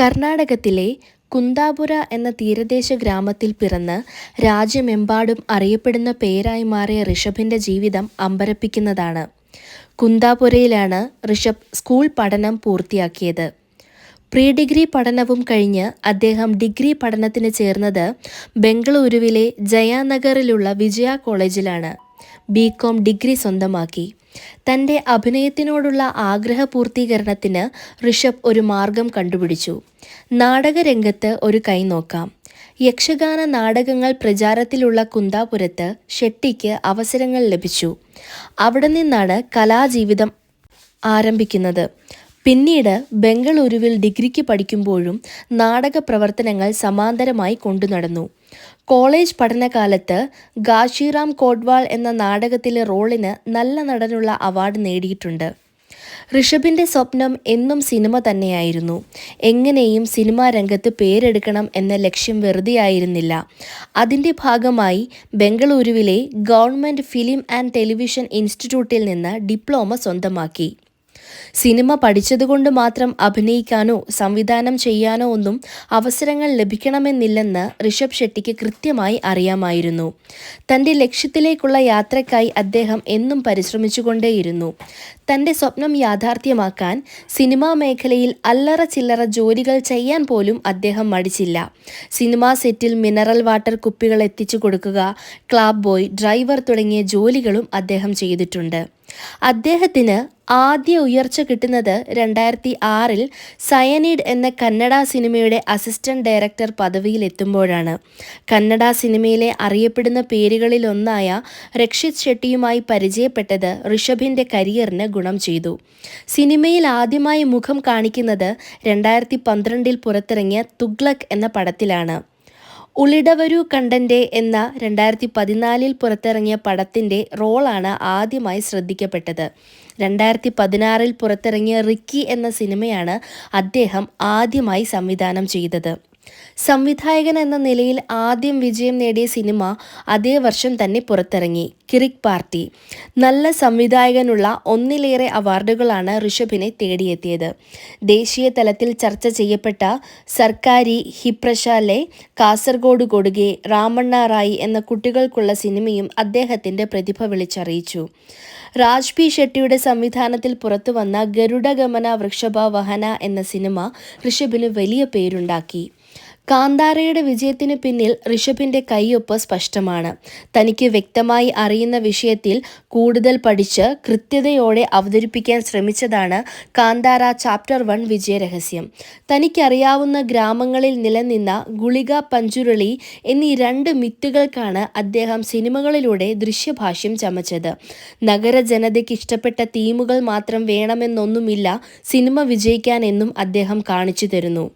കർണാടകത്തിലെ കുന്ദാപുര എന്ന തീരദേശ ഗ്രാമത്തിൽ പിറന്ന് രാജ്യമെമ്പാടും അറിയപ്പെടുന്ന പേരായി മാറിയ ഋഷഭിന്റെ ജീവിതം അമ്പരപ്പിക്കുന്നതാണ്. കുന്ദാപുരയിലാണ് ഋഷഭ് സ്കൂൾ പഠനം പൂർത്തിയാക്കിയത്. പ്രീ ഡിഗ്രി പഠനവും കഴിഞ്ഞ് അദ്ദേഹം ഡിഗ്രി പഠനത്തിന് ചേർന്നത് ബംഗളൂരുവിലെ ജയാനഗറിലുള്ള വിജയ കോളേജിലാണ്. ബി കോം ഡിഗ്രി സ്വന്തമാക്കി. തന്റെ അഭിനയത്തിനോടുള്ള ആഗ്രഹ പൂർത്തീകരണത്തിന് ഋഷഭ് ഒരു മാർഗം കണ്ടുപിടിച്ചു. നാടകരംഗത്ത് ഒരു കൈ നോക്കാം. യക്ഷഗാന നാടകങ്ങൾ പ്രചാരത്തിലുള്ള കുന്താപുരത്ത് ഷെട്ടിക്ക് അവസരങ്ങൾ ലഭിച്ചു. അവിടെ നിന്നാണ് കലാജീവിതം ആരംഭിക്കുന്നത്. പിന്നീട് ബംഗളൂരുവിൽ ഡിഗ്രിക്ക് പഠിക്കുമ്പോഴും നാടക പ്രവർത്തനങ്ങൾ സമാന്തരമായി കൊണ്ടുനടന്നു. കോളേജ് പഠനകാലത്ത് ഗാഷിറാം കോഡ്വാൾ എന്ന നാടകത്തിലെ റോളിന് നല്ല നടനുള്ള അവാർഡ് നേടിയിട്ടുണ്ട്. ഋഷഭിന്റെ സ്വപ്നം എന്നും സിനിമ തന്നെയായിരുന്നു. എങ്ങനെയും സിനിമാ രംഗത്ത് പേരെടുക്കണം എന്ന ലക്ഷ്യം വെറുതെയായിരുന്നില്ല അതിന്റെ ഭാഗമായി ബംഗളൂരുവിലെ ഗവൺമെന്റ് ഫിലിം ആൻഡ് ടെലിവിഷൻ ഇൻസ്റ്റിറ്റ്യൂട്ടിൽ നിന്ന് ഡിപ്ലോമ സ്വന്തമാക്കി. സിനിമ പഠിച്ചതുകൊണ്ട് മാത്രം അഭിനയിക്കാനോ സംവിധാനം ചെയ്യാനോ ഒന്നും അവസരങ്ങൾ ലഭിക്കണമെന്നില്ലെന്ന് ഋഷഭ് ഷെട്ടിക്ക് കൃത്യമായി അറിയാമായിരുന്നു. തന്റെ ലക്ഷ്യത്തിലേക്കുള്ള യാത്രക്കായി അദ്ദേഹം എന്നും പരിശ്രമിച്ചുകൊണ്ടേയിരുന്നു. തന്റെ സ്വപ്നം യാഥാർത്ഥ്യമാക്കാൻ സിനിമാ മേഖലയിൽ അല്ലറ ചില്ലറ ജോലികൾ ചെയ്യാൻ പോലും അദ്ദേഹം മടിച്ചില്ല. സിനിമാ സെറ്റിൽ മിനറൽ വാട്ടർ കുപ്പികൾ എത്തിച്ചു കൊടുക്കുക ക്ലാബ് ബോയ് ഡ്രൈവർ തുടങ്ങിയ ജോലികളും അദ്ദേഹം ചെയ്തിട്ടുണ്ട്. അദ്ദേഹത്തിന് ആദ്യ ഉയർച്ച കിട്ടുന്നത് രണ്ടായിരത്തി ആറിൽ സയനീഡ് എന്ന കന്നഡ സിനിമയുടെ അസിസ്റ്റന്റ് ഡയറക്ടർ പദവിയിൽ എത്തുമ്പോഴാണ്. കന്നഡ സിനിമയിലെ അറിയപ്പെടുന്ന പേരുകളിലൊന്നായ രക്ഷിത് ഷെട്ടിയുമായി പരിചയപ്പെട്ടത് ഋഷഭിന്റെ കരിയറിന് ഗുണം ചെയ്തു. സിനിമയിൽ ആദ്യമായി മുഖം കാണിക്കുന്നത് രണ്ടായിരത്തി പന്ത്രണ്ടിൽ പുറത്തിറങ്ങിയ തുഗ്ലക് എന്ന പടത്തിലാണ്. ഉളിടവരു കണ്ടന്റെ എന്ന രണ്ടായിരത്തി പതിനാലിൽ പുറത്തിറങ്ങിയ പടത്തിന്റെ റോളാണ് ആദ്യമായി ശ്രദ്ധിക്കപ്പെട്ടത്. രണ്ടായിരത്തി പതിനാറിൽ പുറത്തിറങ്ങിയ റിക്കി എന്ന സിനിമയാണ് അദ്ദേഹം ആദ്യമായി സംവിധാനം ചെയ്തത്. സംവിധായകൻ എന്ന നിലയിൽ ആദ്യം വിജയം നേടിയ സിനിമ അതേ വർഷം തന്നെ പുറത്തിറങ്ങി കിറിക് പാർട്ടി. നല്ല സംവിധായകനുള്ള ഒന്നിലേറെ അവാർഡുകളാണ് ഋഷഭിനെ തേടിയെത്തിയത്. ദേശീയ തലത്തിൽ ചർച്ച ചെയ്യപ്പെട്ട സർക്കാരി ഹിപ്രശാലെ കാസർഗോഡ് കൊടുകെ രാമണ്ണ റായി എന്ന കുട്ടികൾക്കുള്ള സിനിമയും അദ്ദേഹത്തിന്റെ പ്രതിഭ വിളിച്ചറിയിച്ചു. രാജ്പി ഷെട്ടിയുടെ സംവിധാനത്തിൽ പുറത്തുവന്ന ഗരുഡഗമന വൃക്ഷഭ വഹന എന്ന സിനിമ ഋഷഭിന് വലിയ പേരുണ്ടാക്കി. കാന്താരയുടെ വിജയത്തിന് പിന്നിൽ ഋഷഭിന്റെ കൈയൊപ്പ് സ്പഷ്ടമാണ്. തനിക്ക് വ്യക്തമായി അറിയുന്ന വിഷയത്തിൽ കൂടുതൽ പഠിച്ച് കൃത്യതയോടെ അവതരിപ്പിക്കാൻ ശ്രമിച്ചതാണ് കാന്താര ചാപ്റ്റർ വൺ വിജയരഹസ്യം. തനിക്കറിയാവുന്ന ഗ്രാമങ്ങളിൽ നിലനിന്ന ഗുളിക പഞ്ചുരുളി എന്നീ രണ്ട് മിത്തുകൾക്കാണ് അദ്ദേഹം സിനിമകളിലൂടെ ദൃശ്യഭാഷ്യം ചമച്ചത്. നഗര ജനതയ്ക്ക് ഇഷ്ടപ്പെട്ട തീമുകൾ മാത്രം വേണമെന്നൊന്നുമില്ല സിനിമ വിജയിക്കാൻ എന്നും അദ്ദേഹം കാണിച്ചു തരുന്നു.